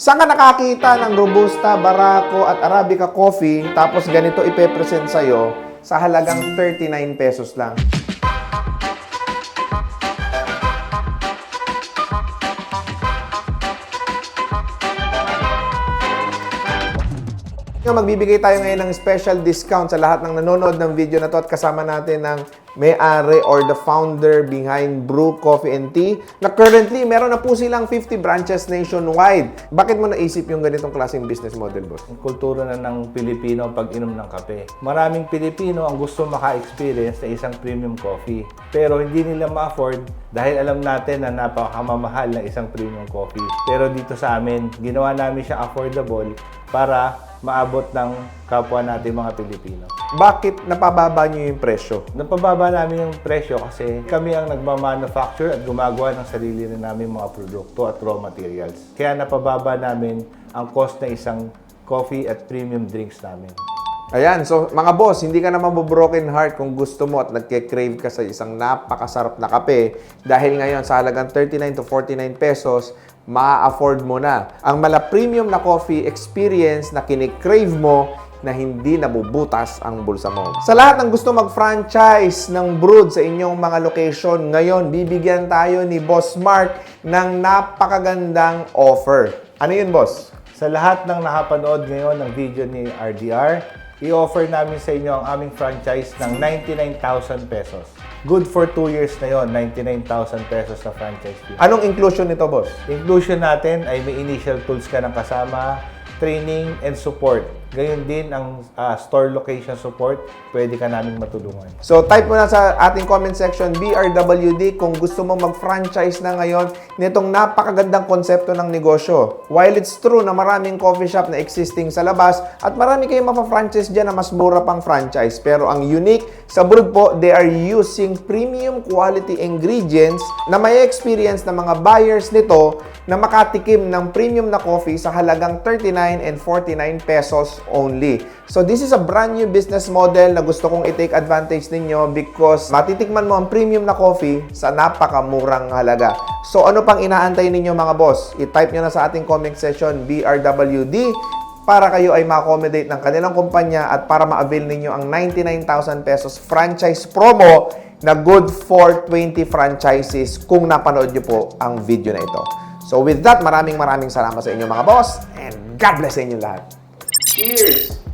Saan ka nakakita ng Robusta, Barako at Arabica coffee tapos ganito ipepresent sa'yo sa halagang 39 pesos lang? Nga, magbibigay tayo ngayon ng special discount sa lahat ng nanonood ng video na to at kasama natin ng may-ari or the founder behind Brew Coffee and Tea na currently meron na po silang 50 branches nationwide. Bakit mo naisip yung ganitong klaseng business model, boss? Ang kultura na ng Pilipino ang pag-inom ng kape. Maraming Pilipino ang gusto maka-experience na isang premium coffee. Pero hindi nila ma-afford dahil alam natin na napakamamahal ng isang premium coffee. Pero dito sa amin, ginawa namin siya affordable para maabot ng kapwa natin mga Pilipino. Bakit napababa nyo yung presyo? Napababa namin yung presyo kasi kami ang nagmamanufacture at gumagawa ng sarili rin namin mga produkto at raw materials. Kaya napababa namin ang cost na isang coffee at premium drinks namin. Ayan, so mga boss, hindi ka na mabobroken heart kung gusto mo at nagke-crave ka sa isang napakasarap na kape dahil ngayon sa halagang 39 to 49 pesos, ma-afford mo na ang mala premium na coffee experience na kinikrave mo na hindi nabubutas ang bulsa mo. Sa lahat ng gusto mag-franchise ng Brood sa inyong mga location, ngayon bibigyan tayo ni Boss Mark ng napakagandang offer. Ano yun, boss? Sa lahat ng nakapanood ngayon ng video ni RDR, i-offer namin sa inyo ang aming franchise ng 99,000 pesos. Good for 2 years na yon, 99,000 pesos na franchise fee. Anong inclusion nito, boss? Inclusion natin ay may initial tools ka ng kasama, training and support. Gayon din ang ah, store location support, pwede ka namin matulungan. So type mo na sa ating comment section BRWD kung gusto mo mag-franchise na ngayon nitong napakagandang konsepto ng negosyo. While it's true na maraming coffee shop na existing sa labas at marami kayong mapa-franchise dyan na mas mura pang franchise. Pero ang unique sa Brood po, they are using premium quality ingredients na may experience ng mga buyers nito na makatikim ng premium na coffee sa halagang 39 and 49 pesos only. So this is a brand new business model na gusto kong i-take advantage ninyo because matitikman mo ang premium na coffee sa napakamurang halaga. So ano pang inaantay ninyo mga boss? I-type nyo na sa ating comment section BRWD para kayo ay ma-accommodate ng kanilang kumpanya at para ma-avail ninyo ang 99,000 pesos franchise promo na good for 20 franchises kung napanood nyo po ang video na ito. So with that, maraming maraming salamat sa inyo mga boss and God bless sa inyo lahat. Cheers!